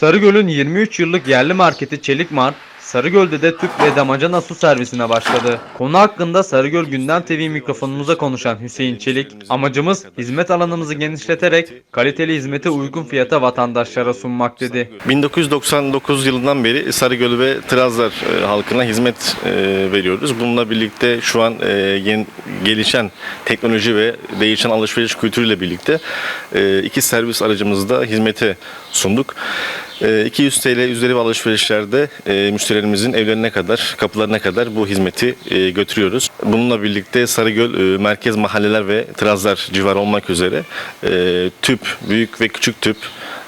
Sarıgöl'ün 23 yıllık yerli marketi Çelik Mart, Sarıgöl'de de tüp ve damacana su servisine başladı. Konu hakkında Sarıgöl Gündem TV mikrofonumuza konuşan Hüseyin Çelik, amacımız hizmet alanımızı genişleterek kaliteli hizmete uygun fiyata vatandaşlara sunmak dedi. 1999 yılından beri Sarıgöl ve Trabzon e, halkına hizmet e, veriyoruz. Bununla birlikte şu an e, yeni, gelişen teknoloji ve değişen alışveriş kültürüyle birlikte iki servis aracımızda hizmete sunduk. E, 200 TL üzeri ve alışverişlerde e, müşterilerimizin evlerine kadar, kapılarına kadar bu hizmeti e, götürüyoruz. Bununla birlikte Sarıgöl e, merkez mahalleler ve Trazlar civarı olmak üzere tüp, büyük ve küçük tüp,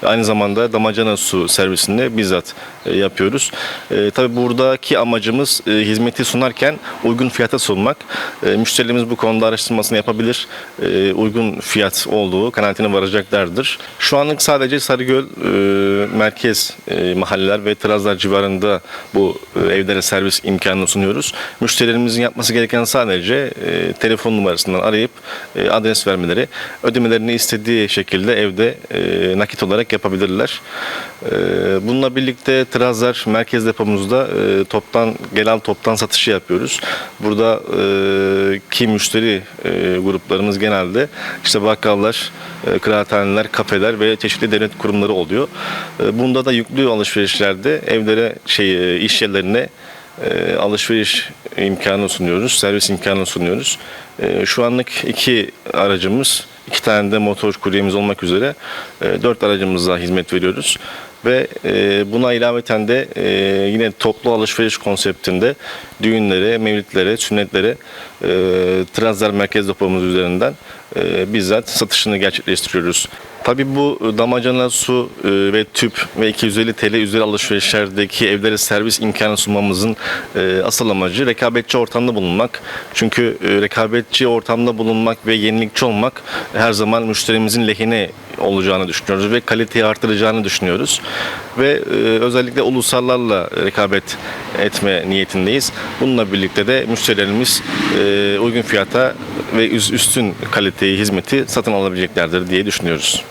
Aynı zamanda damacana su servisini bizzat e, yapıyoruz. E, tabii buradaki amacımız e, hizmeti sunarken uygun fiyata sunmak. E, müşterilerimiz bu konuda araştırmasını yapabilir. E, uygun fiyat olduğu kanaatine varacaklardır. Şu anlık sadece Sarıgöl e, merkez e, mahalleler ve Trazlar civarında bu e, evlere servis imkanını sunuyoruz. Müşterilerimizin yapması gereken sadece e, telefon numarasından arayıp e, adres vermeleri, ödemelerini istediği şekilde evde e, nakit olarak yapabilirler. E, bununla birlikte Trazlar merkez depomuzda e, toptan genel toptan satışı yapıyoruz. Burada e, ki müşteri e, gruplarımız genelde işte bakkallar, kıraathaneler, kafeler ve çeşitli devlet kurumları oluyor. Bunda da yüklü alışverişlerde evlere şey iş yerlerine alışveriş imkanı sunuyoruz, servis imkanı sunuyoruz. Şu anlık iki aracımız, iki tane de motor kuryemiz olmak üzere e, dört aracımızla hizmet veriyoruz. Ve e, buna ilaveten de e, yine toplu alışveriş konseptinde düğünlere, mevlitlere, sünnetlere e, Translar Merkez Depomuz üzerinden e, bizzat satışını gerçekleştiriyoruz. Tabii bu damacana su ve tüp ve 250 TL üzeri alışverişlerdeki evlere servis imkanı sunmamızın asıl amacı rekabetçi ortamda bulunmak. Çünkü rekabetçi ortamda bulunmak ve yenilikçi olmak her zaman müşterimizin lehine olacağını düşünüyoruz ve kaliteyi artıracağını düşünüyoruz. Ve e, özellikle ulusallarla rekabet etme niyetindeyiz. Bununla birlikte de müşterilerimiz e, uygun fiyata ve üstün kaliteyi, hizmeti satın alabileceklerdir diye düşünüyoruz.